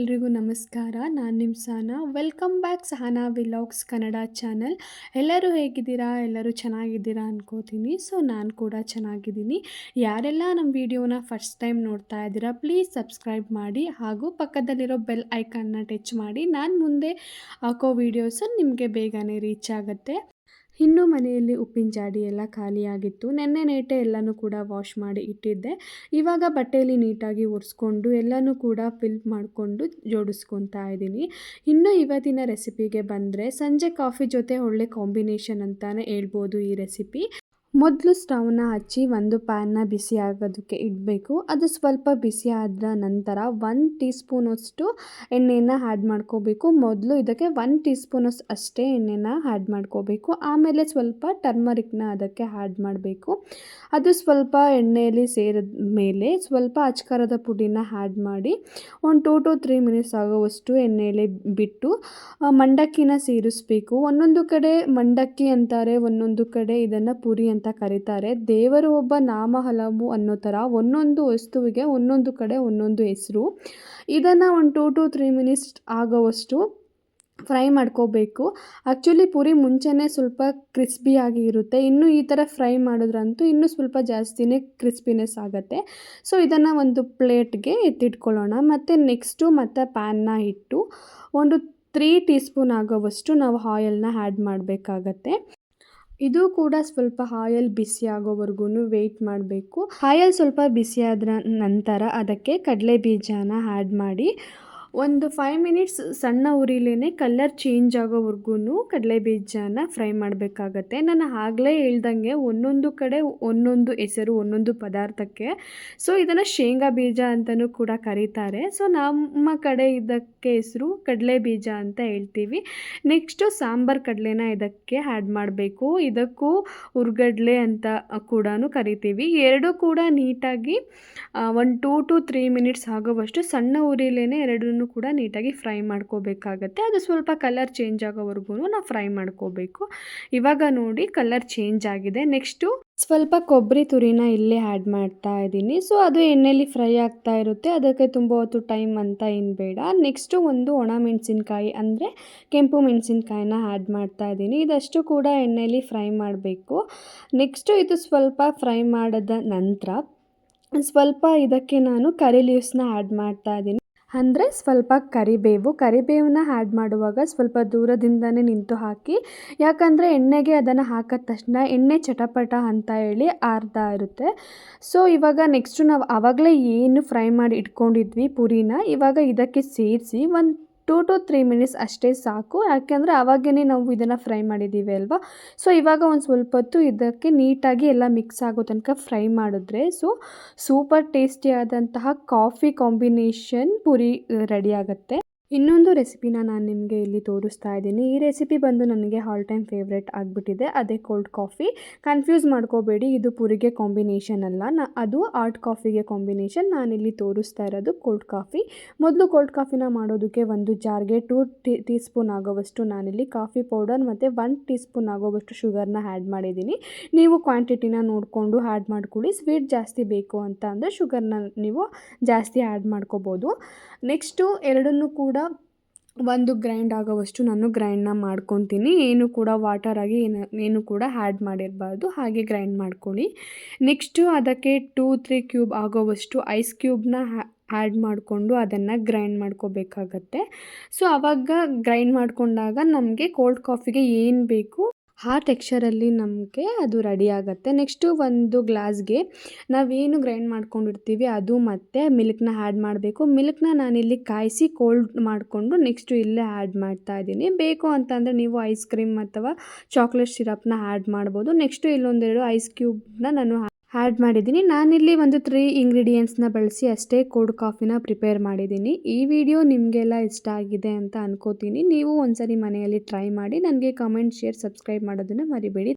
ಎಲ್ರಿಗೂ ನಮಸ್ಕಾರ. ನಾನು ನಿಮ್ಮ Sahana welcome back Sahana vlogs Kannada channel ಎಲ್ಲರೂ ಹೇಗಿದ್ದೀರಾ? ಎಲ್ಲರೂ ಚೆನ್ನಾಗಿದ್ದೀರಾ ಅನ್ಕೋತೀನಿ. ಸೊ ನಾನು ಕೂಡ ಚೆನ್ನಾಗಿದ್ದೀನಿ. ಯಾರೆಲ್ಲ ನಮ್ಮ ವಿಡಿಯೋನ ಫಸ್ಟ್ ಟೈಮ್ ನೋಡ್ತಾ ಇದ್ದೀರಾ ಪ್ಲೀಸ್ ಸಬ್ಸ್ಕ್ರೈಬ್ ಮಾಡಿ ಹಾಗೂ ಪಕ್ಕದಲ್ಲಿರೋ ಬೆಲ್ ಐಕಾನ್ನ ಟಚ್ ಮಾಡಿ. ನಾನು ಮುಂದೆ ಹಾಕೋ ವೀಡಿಯೋಸು ನಿಮಗೆ ಬೇಗನೆ ರೀಚ್ ಆಗುತ್ತೆ. ಇನ್ನು ಮನೆಯಲ್ಲಿ ಉಪ್ಪಿನ ಜಾಡಿ ಎಲ್ಲ ಖಾಲಿಯಾಗಿತ್ತು. ನೆನ್ನೆ ನೇಟೆ ಎಲ್ಲನೂ ಕೂಡ ವಾಶ್ ಮಾಡಿ ಇಟ್ಟಿದ್ದೆ. ಇವಾಗ ಬಟ್ಟೆಯಲ್ಲಿ ನೀಟಾಗಿ ಒರೆಸ್ಕೊಂಡು ಎಲ್ಲನೂ ಕೂಡ ಫಿಲ್ ಮಾಡಿಕೊಂಡು ಜೋಡಿಸ್ಕೊತಾ ಇದ್ದೀನಿ. ಇನ್ನು ಇವತ್ತಿನ ರೆಸಿಪಿಗೆ ಬಂದರೆ ಸಂಜೆ ಕಾಫಿ ಜೊತೆ ಒಳ್ಳೆ ಕಾಂಬಿನೇಷನ್ ಅಂತಲೇ ಹೇಳ್ಬೋದು ಈ ರೆಸಿಪಿ ಮೊದಲು ಸ್ಟವ್ನ ಹಚ್ಚಿ ಒಂದು ಪ್ಯಾನ್ನ ಬಿಸಿ ಆಗೋದಕ್ಕೆ ಇಡಬೇಕು. ಅದು ಸ್ವಲ್ಪ ಬಿಸಿ ಆದ ನಂತರ ಒನ್ ಟೀ ಸ್ಪೂನಷ್ಟು ಎಣ್ಣೆನ ಆ್ಯಡ್ ಮಾಡ್ಕೋಬೇಕು. ಮೊದಲು ಇದಕ್ಕೆ ಒನ್ ಟೀ ಸ್ಪೂನಷ್ಟು ಅಷ್ಟೇ ಎಣ್ಣೆನ ಆ್ಯಡ್ ಮಾಡ್ಕೋಬೇಕು. ಆಮೇಲೆ ಸ್ವಲ್ಪ ಟರ್ಮರಿಕ್ನ ಅದಕ್ಕೆ ಆ್ಯಡ್ ಮಾಡಬೇಕು. ಅದು ಸ್ವಲ್ಪ ಎಣ್ಣೆಯಲ್ಲಿ ಸೇರಿದ ಮೇಲೆ ಸ್ವಲ್ಪ ಅಚ್ಕಾರದ ಪುಡಿನ ಆ್ಯಡ್ ಮಾಡಿ ಒಂದು ಟೂ ಟು ತ್ರೀ ಮಿನಿಟ್ಸ್ ಆಗೋವಷ್ಟು ಎಣ್ಣೆಯಲ್ಲಿ ಬಿಟ್ಟು ಮಂಡಕ್ಕಿನ ಸೇರಿಸ್ಬೇಕು. ಒಂದೊಂದು ಕಡೆ ಮಂಡಕ್ಕಿ ಅಂತಾರೆ, ಒಂದೊಂದು ಕಡೆ ಇದನ್ನು ಪುರಿ ಅಂತ ಕರೀತಾರೆ. ದೇವರು ಒಬ್ಬ ನಾಮ ಹಲವು ಅನ್ನೋ ಥರ ಒಂದೊಂದು ವಸ್ತುವಿಗೆ ಒಂದೊಂದು ಕಡೆ ಒಂದೊಂದು ಹೆಸರು. ಇದನ್ನು ಒಂದು ಟೂ ಟು ತ್ರೀ ಮಿನಿಟ್ಸ್ ಆಗೋವಷ್ಟು ಫ್ರೈ ಮಾಡ್ಕೋಬೇಕು. ಆ್ಯಕ್ಚುಲಿ ಪೂರಿ ಮುಂಚೆನೇ ಸ್ವಲ್ಪ ಕ್ರಿಸ್ಪಿಯಾಗಿ ಇರುತ್ತೆ. ಇನ್ನು ಈ ಥರ ಫ್ರೈ ಮಾಡಿದ್ರಂತೂ ಇನ್ನೂ ಸ್ವಲ್ಪ ಜಾಸ್ತಿನೇ ಕ್ರಿಸ್ಪಿನೆಸ್ ಆಗುತ್ತೆ. ಸೊ ಇದನ್ನು ಒಂದು ಪ್ಲೇಟ್ಗೆ ಎತ್ತಿಟ್ಕೊಳ್ಳೋಣ. ಮತ್ತು ನೆಕ್ಸ್ಟು ಮತ್ತು ಪ್ಯಾನ್ನ ಇಟ್ಟು ಒಂದು ತ್ರೀ ಟೀ ಸ್ಪೂನ್ ಆಗೋವಷ್ಟು ನಾವು ಆಯಲ್ನ ಆ್ಯಡ್ ಮಾಡಬೇಕಾಗತ್ತೆ. ಇದು ಕೂಡ ಸ್ವಲ್ಪ ಹಾಯಲ್ ಬಿಸಿ ಆಗೋವರೆಗೂ ವೆಯ್ಟ್ ಮಾಡಬೇಕು. ಹಾಯಲ್ ಸ್ವಲ್ಪ ಬಿಸಿ ಆದ ನಂತರ ಅದಕ್ಕೆ ಕಡಲೆ ಬೀಜನ ಆ್ಯಡ್ ಮಾಡಿ ಒಂದು ಫೈವ್ ಮಿನಿಟ್ಸ್ ಸಣ್ಣ ಉರಿಲೇ ಕಲ್ಲರ್ ಚೇಂಜ್ ಆಗೋವರೆಗೂ ಕಡಲೆ ಬೀಜನ ಫ್ರೈ ಮಾಡಬೇಕಾಗತ್ತೆ. ನಾನು ಆಗಲೇ ಹೇಳ್ದಂಗೆ ಒಂದೊಂದು ಕಡೆ ಒಂದೊಂದು ಹೆಸರು, ಒಂದೊಂದು ಪದಾರ್ಥಕ್ಕೆ. ಸೊ ಇದನ್ನು ಶೇಂಗಾ ಬೀಜ ಅಂತಲೂ ಕೂಡ ಕರೀತಾರೆ. ಸೊ ನಮ್ಮ ಕಡೆ ಇದಕ್ಕೆ ಹೆಸರು ಕಡಲೆ ಬೀಜ ಅಂತ ಹೇಳ್ತೀವಿ. ನೆಕ್ಸ್ಟು ಸಾಂಬಾರ್ ಕಡಲೆನ ಇದಕ್ಕೆ ಆ್ಯಡ್ ಮಾಡಬೇಕು. ಇದಕ್ಕೂ ಹುರ್ಗಡ್ಲೆ ಅಂತ ಕೂಡ ಕರಿತೀವಿ. ಎರಡು ಕೂಡ ನೀಟಾಗಿ ಒಂದು ಟೂ ಟು ತ್ರೀ ಮಿನಿಟ್ಸ್ ಆಗೋವಷ್ಟು ಸಣ್ಣ ಉರಿಲೇ ಎರಡು ಕೂಡ ನೀಟಾಗಿ ಫ್ರೈ ಮಾಡ್ಕೋಬೇಕಾಗತ್ತೆ. ಅದು ಸ್ವಲ್ಪ ಕಲರ್ ಚೇಂಜ್ ಆಗೋವರೆಗೂ ನಾವು ಫ್ರೈ ಮಾಡ್ಕೋಬೇಕು. ಇವಾಗ ನೋಡಿ ಕಲರ್ ಚೇಂಜ್ ಆಗಿದೆ. ನೆಕ್ಸ್ಟು ಸ್ವಲ್ಪ ಕೊಬ್ಬರಿ ತುರಿನ ಇಲ್ಲೇ ಆ್ಯಡ್ ಮಾಡ್ತಾ ಇದ್ದೀನಿ. ಸೊ ಅದು ಎಣ್ಣೆಯಲ್ಲಿ ಫ್ರೈ ಆಗ್ತಾ ಇರುತ್ತೆ. ಅದಕ್ಕೆ ತುಂಬ ಹೊತ್ತು ಟೈಮ್ ಅಂತ ಏನು ಬೇಡ. ನೆಕ್ಸ್ಟು ಒಂದು ಒಣ ಮೆಣಸಿನ್ಕಾಯಿ ಅಂದರೆ ಕೆಂಪು ಮೆಣಸಿನ್ಕಾಯಿನ ಆ್ಯಡ್ ಮಾಡ್ತಾ ಇದ್ದೀನಿ. ಇದಷ್ಟು ಕೂಡ ಎಣ್ಣೆಯಲ್ಲಿ ಫ್ರೈ ಮಾಡಬೇಕು. ನೆಕ್ಸ್ಟು ಇದು ಸ್ವಲ್ಪ ಫ್ರೈ ಮಾಡಿದ ನಂತರ ಸ್ವಲ್ಪ ಇದಕ್ಕೆ ನಾನು ಕರಿ ಲೀವ್ಸ್ನ ಆ್ಯಡ್ ಮಾಡ್ತಾ ಇದ್ದೀನಿ. ಅಂದರೆ ಸ್ವಲ್ಪ ಕರಿಬೇವು, ಕರಿಬೇವನ್ನ ಆ್ಯಡ್ ಮಾಡುವಾಗ ಸ್ವಲ್ಪ ದೂರದಿಂದನೇ ನಿಂತು ಹಾಕಿ, ಯಾಕಂದರೆ ಎಣ್ಣೆಗೆ ಅದನ್ನು ಹಾಕಿದ ತಕ್ಷಣ ಎಣ್ಣೆ ಚಟಪಟ ಅಂತ ಹೇಳಿ ಅರ್ಧ ಇರುತ್ತೆ. ಸೊ ಇವಾಗ ನೆಕ್ಸ್ಟು ನಾವು ಆವಾಗಲೇ ಏನು ಫ್ರೈ ಮಾಡಿ ಇಟ್ಕೊಂಡಿದ್ವಿ ಪುರಿನ, ಇವಾಗ ಇದಕ್ಕೆ ಸೇರಿಸಿ ಒಂದು ಟೂ ಟು ತ್ರೀ ಮಿನಿಟ್ಸ್ ಅಷ್ಟೇ ಸಾಕು. ಯಾಕೆಂದರೆ ಆವಾಗೇ ನಾವು ಇದನ್ನು ಫ್ರೈ ಮಾಡಿದ್ದೀವಿ ಅಲ್ವಾ? ಸೊ, ಇವಾಗ ಒಂದು ಸ್ವಲ್ಪ ಹೊತ್ತು ಇದಕ್ಕೆ ನೀಟಾಗಿ ಎಲ್ಲ ಮಿಕ್ಸ್ ಆಗೋ ತನಕ ಫ್ರೈ ಮಾಡಿದ್ರೆ, ಸೊ, ಸೂಪರ್ ಟೇಸ್ಟಿಯಾದಂತಹ ಕಾಫಿ ಕಾಂಬಿನೇಷನ್ ಪುರಿ ರೆಡಿ ಆಗುತ್ತೆ. ಇನ್ನೊಂದು ರೆಸಿಪಿನ ನಾನು ನಿಮಗೆ ಇಲ್ಲಿ ತೋರಿಸ್ತಾ ಇದ್ದೀನಿ. ಈ ರೆಸಿಪಿ ಬಂದು ನನಗೆ ಆಲ್ ಟೈಮ್ ಫೇವ್ರೇಟ್ ಆಗಿಬಿಟ್ಟಿದೆ. ಅದೇ ಕೋಲ್ಡ್ ಕಾಫಿ ಕನ್ಫ್ಯೂಸ್ ಮಾಡ್ಕೋಬೇಡಿ. ಇದು ಪುರಿಗೆ ಕಾಂಬಿನೇಷನ್ ಅಲ್ಲ. ನಾ, ಅದು ಆರ್ಟ್ ಕಾಫಿಗೆ ಕಾಂಬಿನೇಷನ್ ನಾನಿಲ್ಲಿ ತೋರಿಸ್ತಾ ಇರೋದು ಕೋಲ್ಡ್ ಕಾಫಿ ಮೊದಲು ಕೋಲ್ಡ್ ಕಾಫಿನ ಮಾಡೋದಕ್ಕೆ ಒಂದು ಜಾರ್ಗೆ ಟೂ ಟೀ ಟೀ ಸ್ಪೂನ್ ಆಗೋವಷ್ಟು ನಾನಿಲ್ಲಿ ಕಾಫಿ ಪೌಡರ್ ಮತ್ತು ಒನ್ ಟೀ ಸ್ಪೂನ್ ಆಗೋವಷ್ಟು ಶುಗರ್ನ ಆ್ಯಡ್ ಮಾಡಿದ್ದೀನಿ. ನೀವು ಕ್ವಾಂಟಿಟಿನ ನೋಡಿಕೊಂಡು ಆ್ಯಡ್ ಮಾಡ್ಕೊಳ್ಳಿ. ಸ್ವೀಟ್ ಜಾಸ್ತಿ ಬೇಕು ಅಂತ ಅಂದರೆ ಶುಗರ್ನ ನೀವು ಜಾಸ್ತಿ ಆ್ಯಡ್ ಮಾಡ್ಕೋಬೋದು. ನೆಕ್ಸ್ಟು ಎರಡನ್ನೂ ಕೂಡ ಒಂದು ಗ್ರೈಂಡ್ ಆಗೋವಷ್ಟು ನಾನು ಗ್ರೈಂಡ್ನ ಮಾಡ್ಕೊತೀನಿ. ಏನು ಕೂಡ ವಾಟರಾಗಿ ಏನು ಏನು ಕೂಡ ಆ್ಯಡ್ ಮಾಡಿರಬಾರ್ದು. ಹಾಗೆ ಗ್ರೈಂಡ್ ಮಾಡ್ಕೊಳ್ಳಿ. ನೆಕ್ಸ್ಟು ಅದಕ್ಕೆ ಟೂ, ತ್ರೀ ಕ್ಯೂಬ್ ಆಗೋವಷ್ಟು ಐಸ್ ಕ್ಯೂಬ್ನ ಆ್ಯಡ್ ಮಾಡಿಕೊಂಡು ಅದನ್ನು ಗ್ರೈಂಡ್ ಮಾಡ್ಕೋಬೇಕಾಗತ್ತೆ. ಸೊ ಆವಾಗ ಗ್ರೈಂಡ್ ಮಾಡಿಕೊಂಡಾಗ ನಮಗೆ ಕೋಲ್ಡ್ ಕಾಫಿಗೆ ಏನು ಬೇಕು ಆ ಟೆಕ್ಸ್ಚರಲ್ಲಿ ನಮಗೆ ಅದು ರೆಡಿ ಆಗುತ್ತೆ. ನೆಕ್ಸ್ಟು ಒಂದು ಗ್ಲಾಸ್ಗೆ ನಾವೇನು ಗ್ರೈಂಡ್ ಮಾಡ್ಕೊಂಡಿರ್ತೀವಿ, ಅದು ಮತ್ತು ಮಿಲ್ಕ್ನ ಆ್ಯಡ್ ಮಾಡಬೇಕು. ಮಿಲ್ಕ್ನ ನಾನಿಲ್ಲಿ ಕಾಯಿಸಿ ಕೋಲ್ಡ್ ಮಾಡಿಕೊಂಡು ನೆಕ್ಸ್ಟು ಇಲ್ಲೇ ಆ್ಯಡ್ ಮಾಡ್ತಾ ಇದ್ದೀನಿ. ಬೇಕು ಅಂತಂದರೆ ನೀವು ಐಸ್ ಕ್ರೀಮ್ ಅಥವಾ ಚಾಕ್ಲೇಟ್ ಸಿರಪ್ನ ಆ್ಯಡ್ ಮಾಡ್ಬೋದು. ನೆಕ್ಸ್ಟು ಇಲ್ಲೊಂದೆರಡು ಐಸ್ ಕ್ಯೂಬ್ನ ನಾನು ಆ್ಯಡ್ ಮಾಡಿದ್ದೀನಿ. ನಾನಿಲ್ಲಿ ಒಂದು ತ್ರೀ ಇಂಗ್ರೀಡಿಯೆಂಟ್ಸ್ನ ಬಳಸಿ ಅಷ್ಟೇ ಕೋಲ್ಡ್ ಕಾಫಿನ ಪ್ರಿಪೇರ್ ಮಾಡಿದ್ದೀನಿ. ಈ ವಿಡಿಯೋ ನಿಮಗೆಲ್ಲ ಇಷ್ಟ ಆಗಿದೆ ಅಂತ ಅನ್ಕೋತೀನಿ. ನೀವು ಒಂದ್ಸರಿ ಮನೆಯಲ್ಲಿ ಟ್ರೈ ಮಾಡಿ. ನನಗೆ ಕಮೆಂಟ್ ಶೇರ್ ಸಬ್ಸ್ಕ್ರೈಬ್ ಮಾಡೋದನ್ನು ಮರಿಬೇಡಿ.